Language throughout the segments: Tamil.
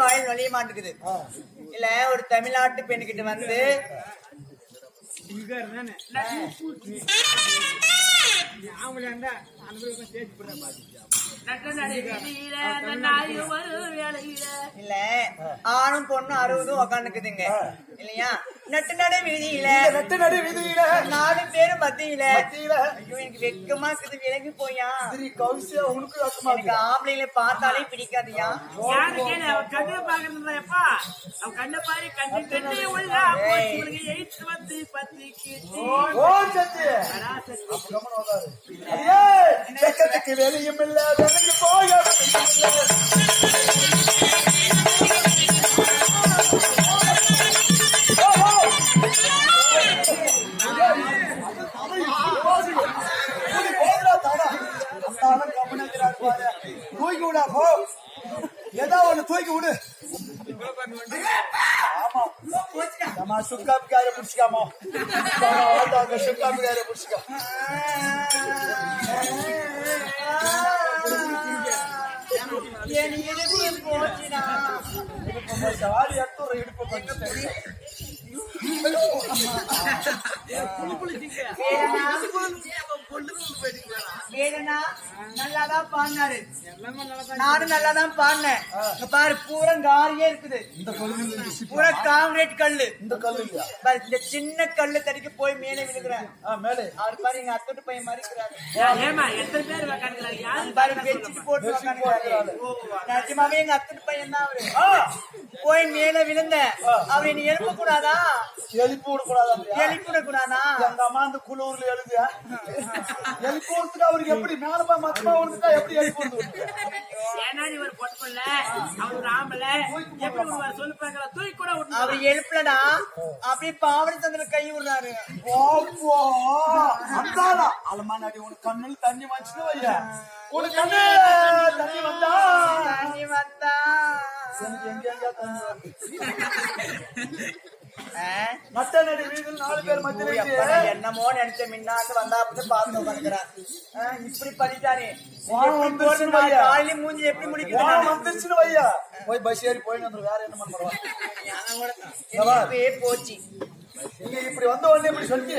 வாயில் நுழைய மாட்டேங்குது. இல்ல ஒரு தமிழ்நாட்டு பெண்ணுகிட்ட வந்து இல்ல ஆணும் பொண்ணும் அறுபதும் உக்காந்துக்குதுங்க. இல்லையா? நட்டு நடு வீதியில. நட்டு நடு வீதியில. நாலு பேரும் மத்தியில. மத்தியில. ஐயோ எனக்கு வெக்கமா இருக்குது விலகி போயா. திரி கௌசியா உனக்கு வெக்கமா எனக்கு ஆம்பளைங்களை பார்த்தாலே பிடிக்காதுயா. யாரு கேளு, அவன் கண்ணை பார்க்கறதுல எப்பா? அவன் கண்ணை பாரு, கண்ணு கண்ணே உள்ளா eighth வந்து பத்து கீச்சு. ஓ சத்தி வெக்கத்துக்கு வெளியும் இல்ல விலகி போக ஏதோ ஒண்ணு தூக்கி விடு. ஆமா. நம்ம சுக்காப்பிக்கார புடிச்சுக்காமோ. அங்க சுக்காப்பிக்கார புடிச்சுக்கோ. இடுப்பு இடுப்பு வேணும்னா நல்லாதான் பாடினாரு. நானும் நல்லாதான் பாடினேன். இங்க பாரு பூரா காரியே இருக்குது. பூரா காங்கிரீட் கல்லு. இந்த கல்லு இந்த சின்ன கல்லு தடிக்க போய் மேலே விழுகிறேன் ஆ மேலே. அவர் பாரு எங்க அத்தட்டு பையன் மாதிரி பேர் பெட்ஷீட் போட்டு. நிஜமாவே எங்க அத்தட்டு பையன் தான் அவரு. போய் மேல விழுந்தேன். அவர் என்னை எழுப்ப கூடாதா எழுப்பி விடக்கூடாது எழுப்பிட கூடாதா எங்க அம்மா அந்த குளூர்ல எழுதியா? எழுப்பி விடுறதுக்கு அவருக்கு எப்படி மேலமா மத்தமா விடுறதுக்கா எப்படி நீ ஒரு பொட்டு பிள்ளை, அவர் ஒரு ஆம்பளை. எப்படி விடுவார் சொல்லு பார்க்கலாம். தூக்கி கூட விடணும். அவர் எழுப்பலடா. அப்படியே பாவனை தந்திர கை விடுறாரு. ஓப்போ அந்தாளா அலமானாடி உனக்கு கண்ணுல தண்ணி வந்துச்சுன்னு வையா. உனக்கு கண்ணு தண்ணி வந்தா. தண்ணி வந்தா. எனக்கு எங்க எங்க தண்ணி? மத்த நடி வீதியில் நாலு பேர் மத்தியில என்னமோ நினைச்ச முன்னாண்டு வந்தா அப்படி பார்த்து உட்காந்துக்கிறேன் இப்படி பண்ணிட்டானே. காலையில மூஞ்சி எப்படி நானு? வந்துருச்சுன்னு வையா. போய் பஸ் ஏறி போய் வந்து வேற என்ன இப்பயே போச்சு. நீங்க இப்படி வந்த உடனே இப்படி சொல்லி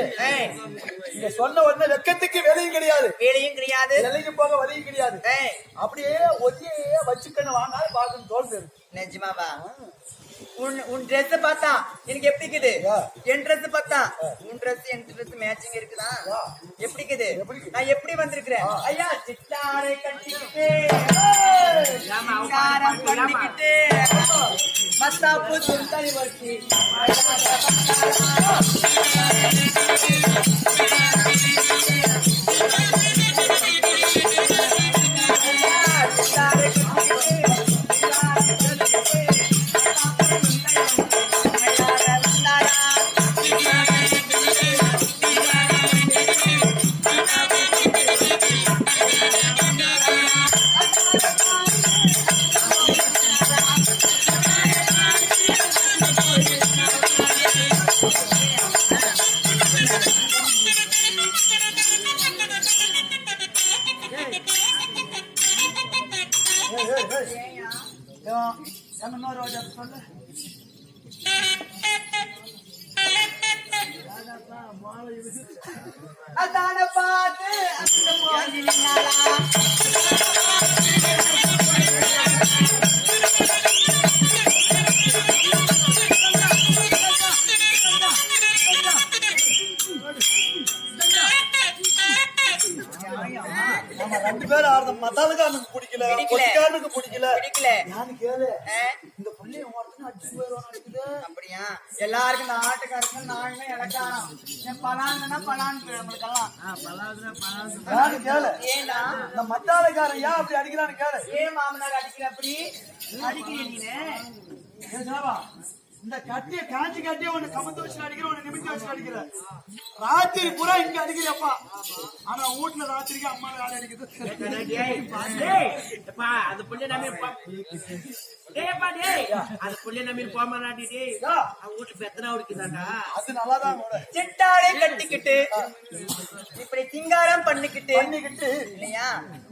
நீங்க சொன்ன உடனே வெக்கத்துக்கு வேலையும் கிடையாது. வேலையும் கிடையாது. வேலைக்கு போக வழியும் கிடையாது. அப்படியே ஒத்தியே வச்சுக்கன்னு வாங்க பாக்கணும் தோல்வி நிஜமாவா? உன் உன் ட்ரெஸ் பார்த்தா எனக்கு எப்படி இருக்குது. என் ட்ரெஸ் பார்த்தா உன் ட்ரெஸ் என் ட்ரெஸ் மேட்சிங் இருக்குதா. எப்படி இருக்குது? நான் எப்படி வந்திருக்கிறேன் ஐயா சித்தாரை கட்டிக்கிட்டு? பண்ணிக்கிட்டு மத்தாப்பு சுல்தானி வச்சு என்ன ரோஜா சொல்லு அதான பார்த்து அந்த மோதி அப்படியா? எல்லாருக்கும் நாட்டுக்காரங்க நானுமே இலக்காரம். என் பலான்னா பலான் நம்மளுக்கெல்லாம் கேளு? ஏண்டா? இந்த மத்தாளுக்காரன் ஏன் அப்படி அடிக்கிறான்னு கேளு. ஏன் மாமனார் அடிக்கிற அப்படி? அடிக்கிறீங்க. இந்த கட்டிய காஞ்சி கட்டிய ஒண்ணு கமந்து வச்சு அடிக்கிற ஒண்ணு நிமித்தி வச்சு அடிக்கிற ராத்திரி பூரா இங்க அடிக்கிறப்பா ஆனா வீட்டுல ராத்திரிக்கு அம்மா வேலை அடிக்குது டேய், டேய், அந்த புள்ளை நம்ம எப்பா- டேய் டேய். அது புள்ளைய நம்பி போமாட்டாண்டி, டேய். யா, அவன் வீட்டுல பெத்தனா உடுக்குதாண்டா. அது நல்லாதான் கூட சிட்டாடை கட்டிக்கிட்டு இப்படி சிங்காரம் பண்ணிக்கிட்டு பண்ணிக்கிட்டு இல்லையா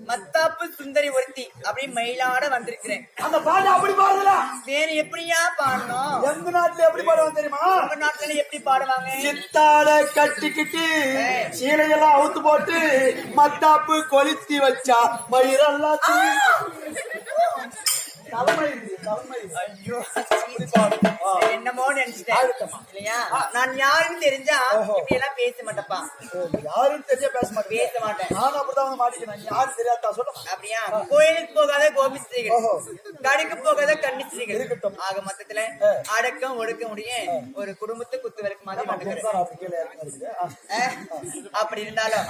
மத்தாப்பு சுந்தரி ஒருத்தி அப்படி மயிலாட வந்திருக்கிறேன். அந்த பாட்டு அப்படி பாடுதல வேற எப்படியா பாடணும்? எந்த நாட்டுல எப்படி பாடுவாங்க தெரியுமா? உங்க நாட்டுல எப்படி பாடுவாங்க? சித்தாட கட்டிக்கிட்டு சீலையெல்லாம் அவுத்து போட்டு மத்தாப்பு கொளுத்தி வச்சா மயிரெல்லாம் தூக்கி- தலைமயிறு, தலைமயிறு. ஐயோ அப்படி பாடும். ஆ. என்னமோ நினைச்சிட்டேன். ஆகட்டும்மா. இல்லையா? நான் யாருன்னு தெரிஞ்சா. இப்படி எல்லாம் பேச மாட்டேப்பா. யாரும் தெரிய பேச மாட்டேன். பேச மாட்டேன். நானும் அப்படிதான் மாட்டிக்கிறேன். யாரும் தெரியாதா சொல்லுங்க. அப்படியா? கோயிலுக்கு போகாத கோபிஸ்திரிகள் ஓஹோ. கடைக்கு போகாத கன்னிஸ்திரிகள் இருக்கட்டும். ஆக மொத்தத்துல. அடக்கம் ஒடுக்க முடியும் ஒரு குடும்பத்தை குத்து விளக்கு மாதிரி. அப்படி இருந்தாலும்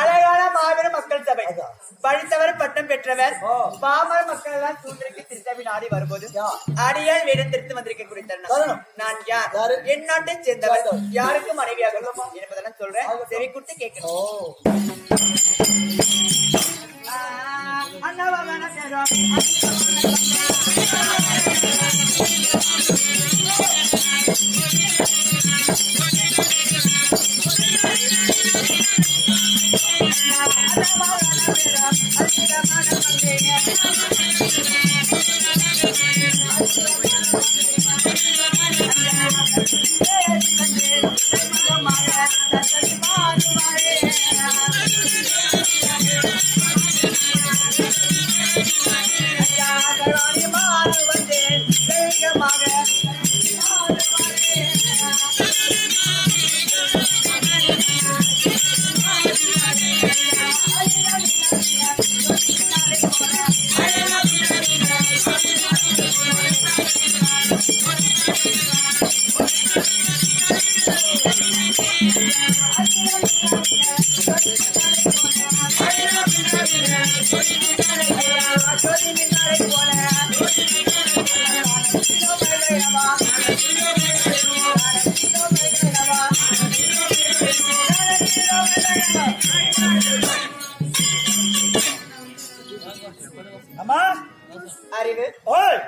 அழகான மாபெரும் மக்கள் சபை. படித்தவர் பட்டம் பெற்றவர் ஓ. பாமர மக்கள் எல்லாம் சூழ்நிலைக்கு திருத்தவி நாடி வரும்போது. அடியால் வேடம் திருத்து வந்திருக்க. தருணம் நான் யார்? என் நாட்டை சேர்ந்தவர். யாருக்கு மனைவியாக என்பதெல்லாம் சொல்றேன். செவி குட்டு கேட்கணும் அம்மா? அறிவு. ஓய்!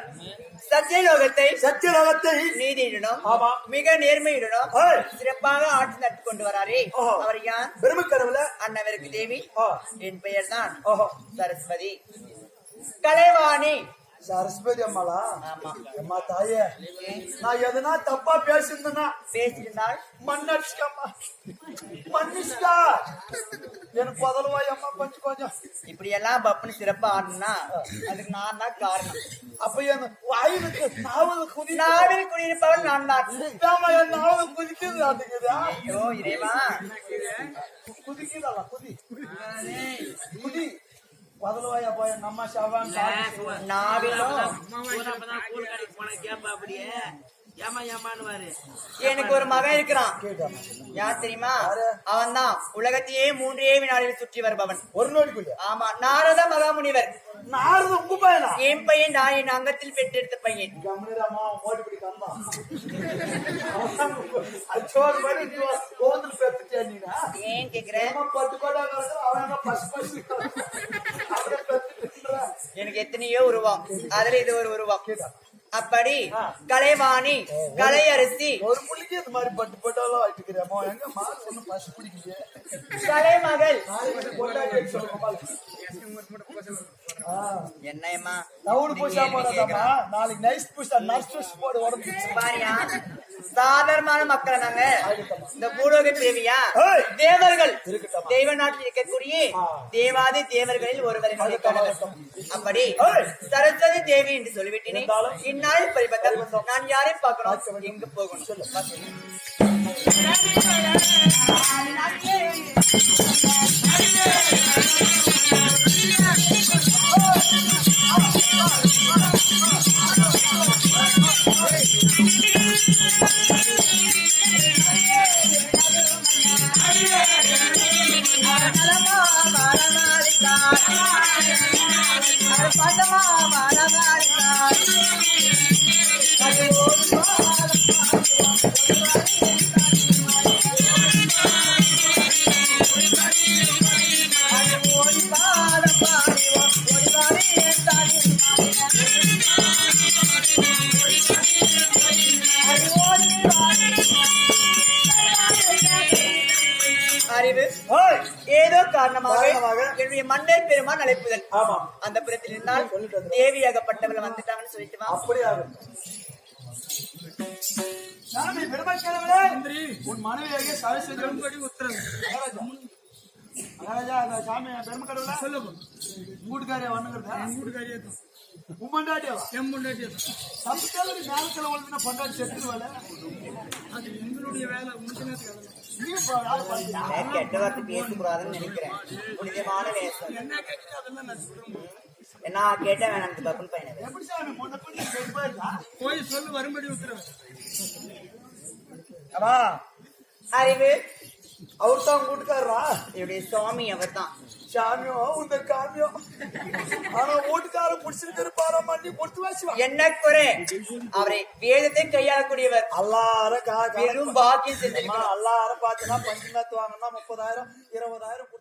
சத்தியலோகத்தை சத்தியலோகத்தை நீதியிடணும். ஆமா. மிக நேர்மையுடனும் ஓய்! சிறப்பாக ஆட்சி நடத்தி கொண்டு வராரே. அவர் யார்? பெருமைக்கடவுல அண்ணவருக்கு தேவி. ஓ. என் பெயர் தான் ஓஹோ. சரஸ்வதி. கலைவாணி. சரஸ்வதி அம்மாளா? அம்மா தாயே நான் எதனா தப்பா பேசியிருந்தேன்னா பேசியிருந்தால் மன்னடிச்சுக்கம்மா மன்னிச்சுக்கா. எனக்கு பதல்வாய் அம்மா கொஞ்சம் கொஞ்சம். இப்படி எல்லாம் பப்புன்னு சிறப்பா ஆடணும்னா அதுக்கு நான் தான் காரணம். அப்ப என் வாயிலுக்கு நாவல் குதி நாவில் குடியிருப்பவன் நான் தான். என் நாவல் குதிக்குது அதுக்குதா? ஐயோ இறைவா. குதிக்குதல்ல குதி. குதி. பதல்வாயா போய் அம்மா சாவான் நாவிலும் போனா கேப்பா அப்படியே எனக்கு ஒரு மகன் இருக்கிறான். யார் தெரியுமா? அவன் தான் உலகத்தையே மூன்றே வினாடியில் சுற்றி வருபவன். ஒரு நோடிக்குள்ள. ஆமா நாரத மகாமுனிவர். நாரது உங்க பையனா? என் பையன் நான் என் அங்கத்தில் பெற்றெடுத்த பையன். ஏன் கேக்குறேன் எனக்கு எத்தனையோ உருவம். அதுல இது ஒரு உருவம். கேட்டா. அப்படி. கலைவாணி கலையரசி. ஒரு புள்ளிக்கு இந்த மாதிரி பட்டு பட்டாலாம் வச்சுக்கிறேன் எங்க மாடு ஒண்ணு பசு பிடிக்குது கலைமகள். என்னம்மா நவுடு பூசா நீங்க என்ன போடாதாமா கேக்குறா? நாளைக்கு நைஸ் பூசா நர்ஸ் போடு உடம்பு பாரியா? சாதாரணமான மக்கள் நாங்க. இந்த பூலோக பிறவியா ஏய். தேவர்கள். தெய்வ நாட்டில் இருக்கக்கூடிய. தேவாதி தேவர்களில் ஒருவர் அப்படி. சரஸ்வதி தேவி என்று சொல்லிவிட்டேனே இந்நாள் பரிபத்தம் நான் யாரை பார்க்கணும்? எங்க போகணும்? பாடி அறிவு ஏதோ காரணமாக என்னுடைய மன்னர் பெருமான் அழைப்புதல். ஆமா. அந்த புறத்தில் வந்து. தேவியாகப்பட்டவள் வந்துட்டாங்கன்னு சொல்லிட்டு வா. அப்படியே ஆகும். சாமி பெருமாள் உன் மனைவியாக சரி செய்து உத்தரவு. மகாராஜா அந்த சாமி பெருமை கடவுளா சொல்லுங்க வீட்டுக்காரியா வந்துங்கிறதா வீட்டுக்காரியே உன் பொண்டாட்டியாவா? என் தப்பிச்சாலும் நீ நேரத்துல ஒழுங்குனா பொண்டாட்டி செத்துருவாள் அது எங்களுடைய வேலை முடிச்சு நீ இப்போ வேலை. பார்த்தியா? கெட்ட வார்த்தை பேசக்கூடாதுன்னு நினைக்கிறேன். புனிதமான வேஷம் நான் கேட்ட வேணாம் பப்புன் பையனை? போய் சொல்லு வரும்படி உத்தரவு. அறிவு. அவர் தான் வீட்டுக்காரரா என்னுடைய சுவாமி அவர் தான் சாமியோ உந்த காமியோ. ஆனா வீட்டுக்கார இருப்பாரா மண்ணி பொறுத்து வாசிவா என்ன குறை? அவரை வேதத்தை கையாளக்கூடியவர். அல்லார பெரும் பாக்கியம் செஞ்சிருக்கிறார். அல்லார பாத்துனா பஞ்சு மேத்து வாங்கினா முப்பதாயிரம் இருபதாயிரம் கொடுத்து